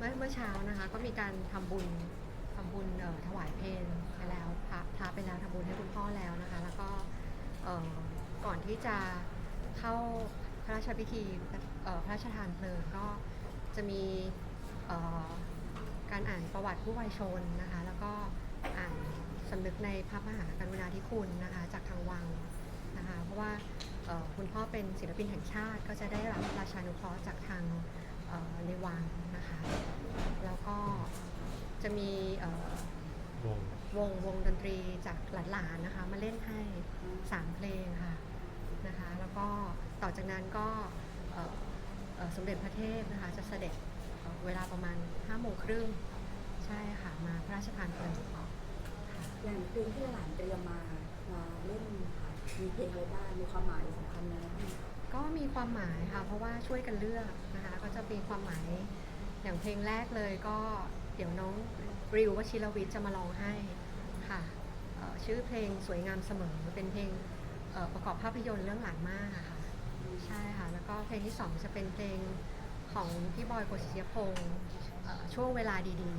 เมื่อเมื่อเช้านะคะ ก็มีการทำบุญทำบุญเอ่อถวายเพลไปแล้วพระพระไปแล้วทำบุญให้คุณพ่อแล้วนะคะ แล้วก็เอ่อก่อนที่จะเข้าพระราชพิธีเอ่อพระราชทานเพลิงก็จะมีเอ่อการอ่านประวัติผู้วายชนนะคะ แล้วก็อ่านสำนึกในพระมหากรุณาธิคุณนะคะจากทางวังนะคะ เพราะว่าคุณพ่อเป็นศิลปินแห่งชาติก็จะได้รับราชานุเคราะห์จากทาง ในวังนะคะ แล้วก็จะมีเอ่อวงวงวงดนตรีจากหลานๆนะคะ มาเล่นให้สามเพลงค่ะนะคะ แล้วก็ต่อจากนั้นก็เอ่อเอ่อสมเด็จพระเทพนะคะ จะเสด็จเอ่อเวลาประมาณ5้าโมงครึ่งใช่ค่ะมาพระราชทานเพลิงค่ะอย่างเพลงที่หลานเตรียมมามาเล่นค่ะมีเพลงอะไรบ้างมีความหมายสำคัญไหมก็มี ความหมายค่ะ เพราะว่าช่วยกันเลือกนะคะก็จะมีความหมายอย่างเพลงแรกเลยก็เดี๋ยวน้องริววชิรวิทย์จะมาร้องให้ค่ะชื่อเพลงสวยงามเสมอเป็นเพลงประกอบภาพยนตร์เรื่องหลานมากค่ะใช่ค่ะ แล้วก็เพลงที่สองจะเป็นเพลงของพี่บอยโกศิยพงศ์ช่วงเวลาดี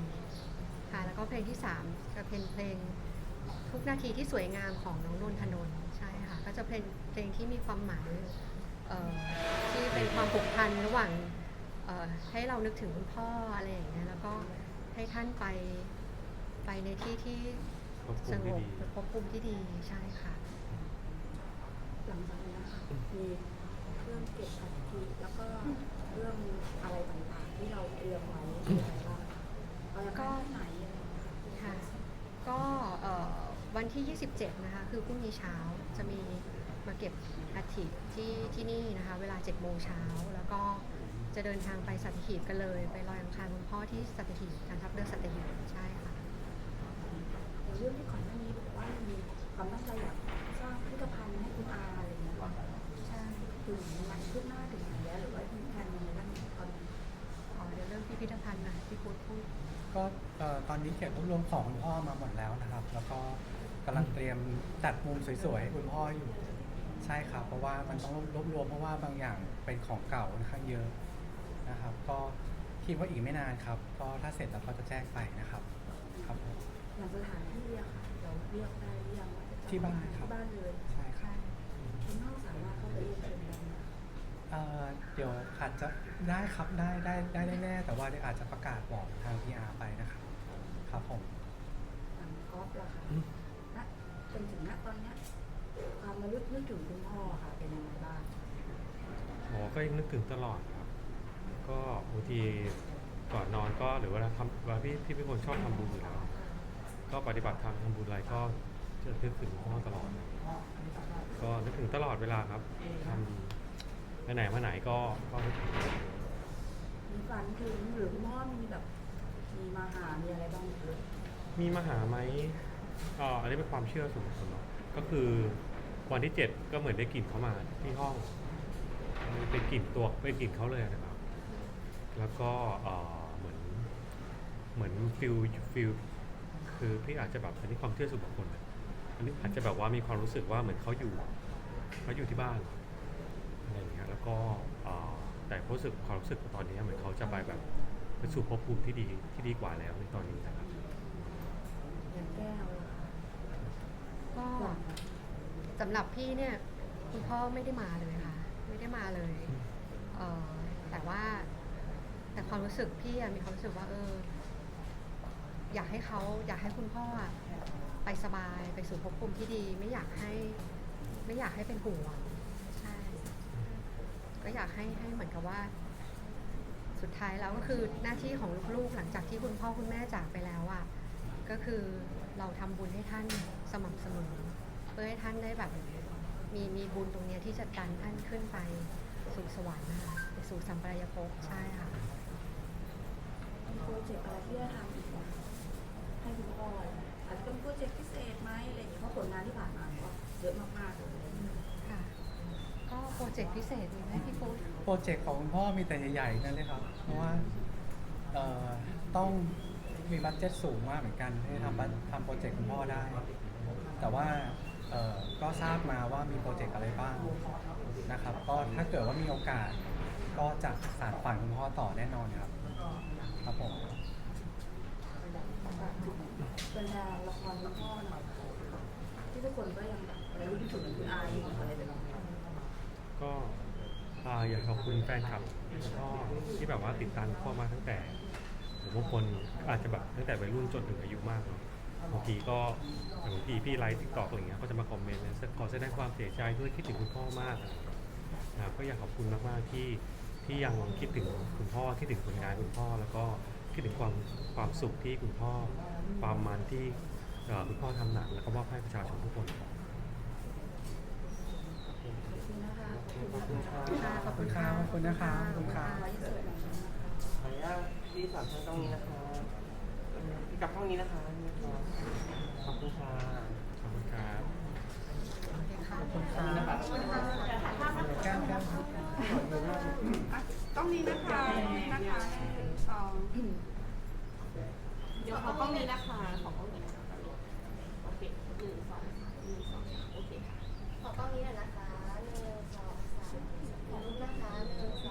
ๆค่ะแล้วก็เพลงที่สามจะเป็นเพลงทุกนาทีที่สวยงามของน้องนนทนนท์ใช่ค่ะก็จะเป็นเพลงที่มีความหมาย เอ่อที่เป็นความผูกพันระหว่างเอ่อให้เรานึกถึงคุณพ่ออะไรอย่างเงี้ยแล้วก็ให้ท่านไปไปในที่ที่ควบคุสมงที่บดีควบคุมที่ดีใช่ค่ะ หลังจากนี้นะคะมีเครื่องเก็บอัฐิแล้วก็เรื่องอะไรต่างๆ ที่เราเตรียมไว้มีอะไรบ้างเอาแล้วก็ไหนอะไรอย่างเงี้ยค่ะ ก็เอ่อวันที่ 27 นะคะ คือพรุ่งนี้เช้าจะมี มาเก็บอัฐิที่ที่นี่นะคะ เวลา7โมงเช้าแล้วก็จะเดินทางไปสัตหีบกันเลย ไปลอยอังคารคุณพ่อที่สัตหีบการทัพเรือสัตหีบใช่ค่ะเรื่องที่ก่อนหน้านี้บอกว่ามีความตั้งใจอยากสร้างพิพิธภัณฑ์ให้คุณอาอะไรอย่างเงี้ยค่ะใช่ถึงไหนคืบหน้าถึงไหนแล้วหรือว่ามีแผนยังไงบ้างตอนนี้ขอเดี๋ยวเรื่องพิพิธภัณฑ์นะพี่พูดพูดก็ตอนนี้เก็บรวบรวมของคุณพ่อมาหมดแล้วนะครับ แล้วก็กำลังเตรียมจัดมุมสวยๆให้คุณพ่ออยู่ ใช่ครับ เพราะว่ามันต้องรวบรวมเพราะว่าบางอย่างเป็นของเก่าค่อนข้างเยอะนะครับ ก็คิดว่าอีกไม่นานครับ ก็ถ้าเสร็จแล้วก็จะแจ้งไปนะครับ ครับผม อย่างสถานที่อะค่ะเราเรียกได้หรือยังว่าจะจัดที่บ้านครับ ที่บ้านเลยใช่ครับคุณพ่อสามารถเข้าไปเรียนเชิญได้ไหมเอ่อเดี๋ยวอาจจะได้ครับได้ได้ได้แน่ๆแต่ว่าเดี๋ยวอาจจะประกาศบอกทาง PR ไปนะครับครับผม ทางกอล์ฟล่ะค่ะอืม ณจนถึงณตอนเนี้ย ความระลึกนึกถึงคุณพ่อค่ะเป็นยังไงบ้างหมอก็ยังนึกถึงตลอดครับ ก็บางทีก่อนนอนก็หรือเวลาทำเวลาพี่พี่เป็นคนชอบทำบุญอยู่แล้ว ก็ปฏิบัติธรรมทำบุญอะไรก็จะนึกถึงคุณพ่อตลอด ก็นึกถึงตลอดเวลาครับทำไปไหนมาไหนก็ก็นึกถึงมีฝันถึงหรือคุณพ่อมีแบบ มีมาหามีอะไรบ้างหรือมีมาหาไหมอ๋ออันนี้เป็นความเชื่อส่วนบุคคลเนาะ ก็คือวันที่เจ็ดก็เหมือนได้กลิ่นเขามาที่ห้องเป็นกลิ่นตัวเป็นกลิ่นเขาเลยนะครับ แล้วก็เออเหมือนเหมือนฟิลฟิลคือพี่อาจจะแบบอันนี้ความเชื่อส่วนบุคคลนะอันนี้อาจจะแบบว่ามีความรู้สึกว่าเหมือนเขาอยู่เขาอยู่ที่บ้านอะไรอย่างเงี้ยแล้วก็เอ่อแต่รู้สึกความรู้สึกตอนนี้เหมือนเขาจะไปแบบไปสู่ภพภูมิที่ดีที่ดีกว่าแล้วในตอนนี้นะครับแก้ว ก็สำหรับพี่เนี่ยคุณพ่อไม่ได้มาเลยค่ะ ไม่ได้มาเลยเออแต่ว่าแต่ความรู้สึกพี่อะมีความรู้สึกว่าเออ อยากให้เขาอยากให้คุณพ่ออะไปสบายไปสู่ภพภูมิที่ดี ไม่อยากให้ ไม่อยากให้เป็นห่วงใช่ก็อยากให้ให้เหมือนกับว่า สุดท้ายแล้วก็คือหน้าที่ของลูกๆหลังจากที่คุณพ่อคุณแม่จากไปแล้ว ก็คือเราทำบุญให้ท่านสม่ำเสมอ เพื่อให้ท่านได้แบบมีมีบุญตรงเนี้ยที่จะดันท่านขึ้นไปสู่สวรรค์นะคะไปสู่สัมปรายภพใช่ค่ะมีโปรเจกต์อะไรที่จะทำอีกไหมให้คุณพ่ออาจจะเป็นโปรเจกต์พิเศษไหมอะไรอย่างเงี้ยเพราะผลงานที่ผ่านมาก็เยอะมากๆเลยค่ะก็โปรเจกต์พิเศษมีไหมพี่ปุ๊โปรเจกต์ของคุณพ่อมีแต่ใหญ่ๆนั่นเลยครับ เพราะว่าเอ่อต้อง มีบัตเจ็ตสูงมากเหมือนกันที่จะทำบัตทำโปรเจกต์คุณพ่อได้ แต่ว่าเอ่อก็ทราบมาว่ามีโปรเจกต์อะไรบ้างนะครับ ก็ถ้าเกิดว่ามีโอกาส ก็จะสานฝันคุณพ่อต่อแน่นอนครับ ครับผมเป็นแทนละครคุณพ่อหน่อยที่ทุกคนก็ยังแบบอะไรรู้ที่สุดคืออายอะไรแบบนี้ก็อ่าอยากขอบคุณแฟนคลับแล้วก็ที่แบบว่าติดตามพ่อมาตั้งแต่ผม บางคนอาจจะแบบตั้งแต่วัยรุ่นจนถึงอายุมากเนอะบางทีก็อย่างบางทีพี่ไลฟ์ทิกตอกอะไรเงี้ยก็จะมาคอมเมนต์นะขอแสดงความเสียใจด้วยคิดถึงคุณพ่อมากนะครับก็อยากขอบคุณมากๆที่ที่ยังคิดถึงคุณพ่อคิดถึงผลงานคุณพ่อ แล้วก็คิดถึงความความสุขที่คุณพ่อความมันที่เอ่อคุณพ่อทำหนังแล้วก็มอบให้ประชาชนทุกคนครับขอบคุณนะคะขอบคุณนะคะค่ะขอบขอบคุคุณณค่ะค่ะขอบคุณนะคะขอบคุณค่ะไว้ที่สุดแบบนี้นะคะขออนุญาต ที่สามชั้นตรงนี้นะคะพี่กลับห้องนี้นะคะขอบคุณค่ะขอบคุณครับขอบคุณค่ะนะคะต้องนี้นะคะนี้นะคะสองเดี๋ยวขอกล้องนี้นะคะขอกล้องนี้นะคะโอเคหนึ่งสองหนึ่งสองโอเคค่ะขอกล้องนี้นะคะหนึ่งสองสามรูปนะคะหนึ่งสอง